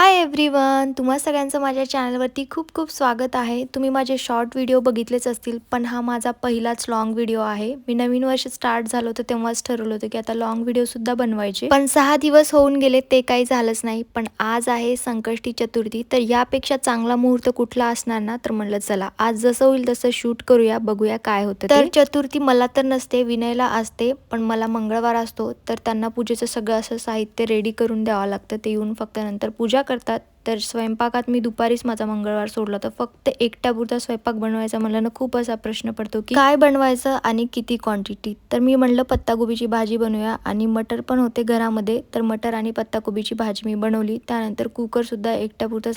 Hi everyone तुम्हा सगळ्यांचं माझ्या चॅनलवरती खूप खूप स्वागत आहे. तुम्ही माझे शॉर्ट व्हिडिओ बघितलेच असतील पण हा माझा पहिलाच लॉंग व्हिडिओ आहे. मी नवीन वर्ष स्टार्ट झालं होतं तेव्हाच ठरवलं होतं की आता लॉंग व्हिडिओसुद्धा बनवायचे. पण सहा दिवस होऊन गेले ते काही झालंच नाही. पण आज आहे संकष्टी चतुर्थी तर यापेक्षा चांगला मुहूर्त कुठला असणार ना तर म्हणलं चला आज जसं होईल तसं शूट करूया बघूया काय होतं तर चतुर्थी मला तर नसते विनयला असते पण मला मंगळवार असतो तर त्यांना पूजेचं सगळं असं साहित्य रेडी करून द्यावं लागतं. ते येऊन फक्त नंतर पूजा करतात. तर स्वयंपाकात मी दुपारीच माझा मंगळवार सोडला. तर फक्त एकट्यापुरता स्वयंपाक बनवायचा म्हणलं ना खूप असा प्रश्न पडतो की काय बनवायचं आणि किती क्वांटिटी तर मी म्हणलं पत्ताकोबीची भाजी बनवूया आणि मटर पण होते घरामध्ये. तर मटर आणि पत्ताकोबीची भाजी मी बनवली. त्यानंतर कुकर सुद्धा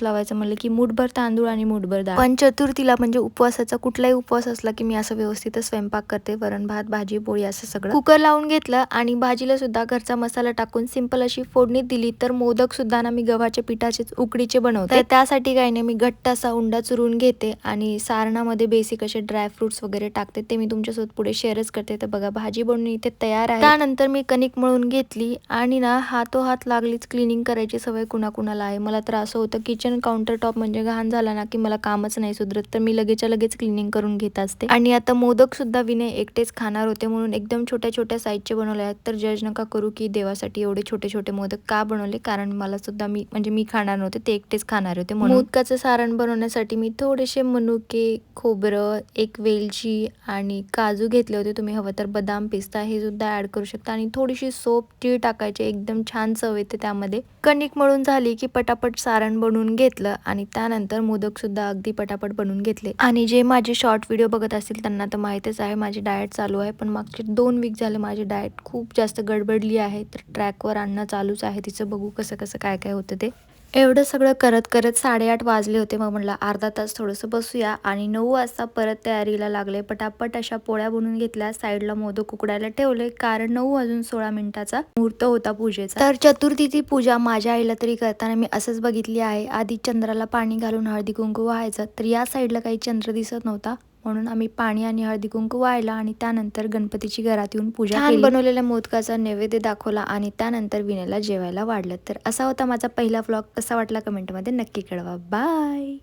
लावायचं म्हणलं की मुठभर तांदूळ आणि मुठभर डाळ. पण चतुर्थीला म्हणजे उपवासाचा कुठलाही उपवास असला की मी असं व्यवस्थित स्वयंपाक करते. वरण भात भाजी पोळी असं सगळं. कुकर लावून घेतलं आणि भाजीला सुद्धा घरचा मसाला टाकून सिंपल अशी फोडणी दिली. तर मोदक सुद्धा ना मी गव्हाच्या पिठाचेच उक उकडीचे बनवते. त्यासाठी काय नाही मी घट्ट असा उंडा चुरून घेते आणि सारणामध्ये बेसिक असे ड्रायफ्रुट्स वगैरे टाकते. ते मी तुमच्यासोबत पुढे शेअरच करते. तर बघा भाजी बनवून इथे तयार आहे. त्यानंतर मी कणिक मळून घेतली आणि ना हातोहात लागलीच क्लिनिंग करायची सवय कुणाकुणाला आहे. मला तर असं होतं किचन काउंटर टॉप म्हणजे घाण झाला ना की मला कामच नाही सुधरत. तर मी लगेचच्या लगेच क्लिनिंग करून घेत असते. आणि आता मोदक सुद्धा विनय एकटेच खाणार होते म्हणून एकदम छोट्या छोट्या साईजचे बनवले आहेत. तर जज नका करू की देवासाठी एवढे छोटे छोटे मोदक का बनवले? कारण मला सुद्धा मी म्हणजे मी खाणार नव्हते. ते एकटेच खाणार होते म्हणून. मोदकाचं सारण बनवण्यासाठी मी थोडेसे मनुके खोबरं एक वेलची आणि काजू घेतले होते. तुम्ही हवं तर बदाम पिस्ता हे सुद्धा ऍड करू शकता. आणि थोडीशी सोप तीळ टाकायची एकदम छान चव येते त्यामध्ये. कणिक मळून झाली की पटापट सारण बनवून घेतलं आणि त्यानंतर मोदक सुद्धा अगदी पटापट बनवून घेतले. आणि जे माझे शॉर्ट व्हिडिओ बघत असतील त्यांना तर माहितीच आहे माझी डाएट चालू आहे. पण मागचे दोन वीक झाले माझी डाएट खूप जास्त गडबडली आहे. तर ट्रॅकवर आणणं चालूच आहे. तिचं बघू कसं कसं काय काय होतं ते. एवढं सगळं करत करत साडेआठ वाजले होते. मग म्हटलं अर्धा तास थोडंसं बसूया. आणि नऊ वाजता परत तयारीला लागले. पटापट अशा पोळ्या बनवून घेतल्या. साईडला मोदक उकडायला ठेवले. कारण नऊ वाजून सोळा मिनिटाचा मुहूर्त होता पूजेचा. तर चतुर्थीची पूजा माझ्या आईला तरी करताना मी असंच बघितली आहे. आधी चंद्राला पाणी घालून हळदी कुंकू व्हायचं. तर या साईडला काही चंद्र दिसत नव्हता. म्हणून आम्ही पाणी आणि हळदी कुंकू व्हायला आणि त्यानंतर गणपतीची घरात येऊन पूजा छान बनवलेल्या मोदकाचा नैवेद्य दाखवला आणि त्यानंतर विनेला जेवायला वाढलं. तर असा होता माझा पहिला व्लॉग कसा वाटला कमेंटमध्ये नक्की कळवा. बाय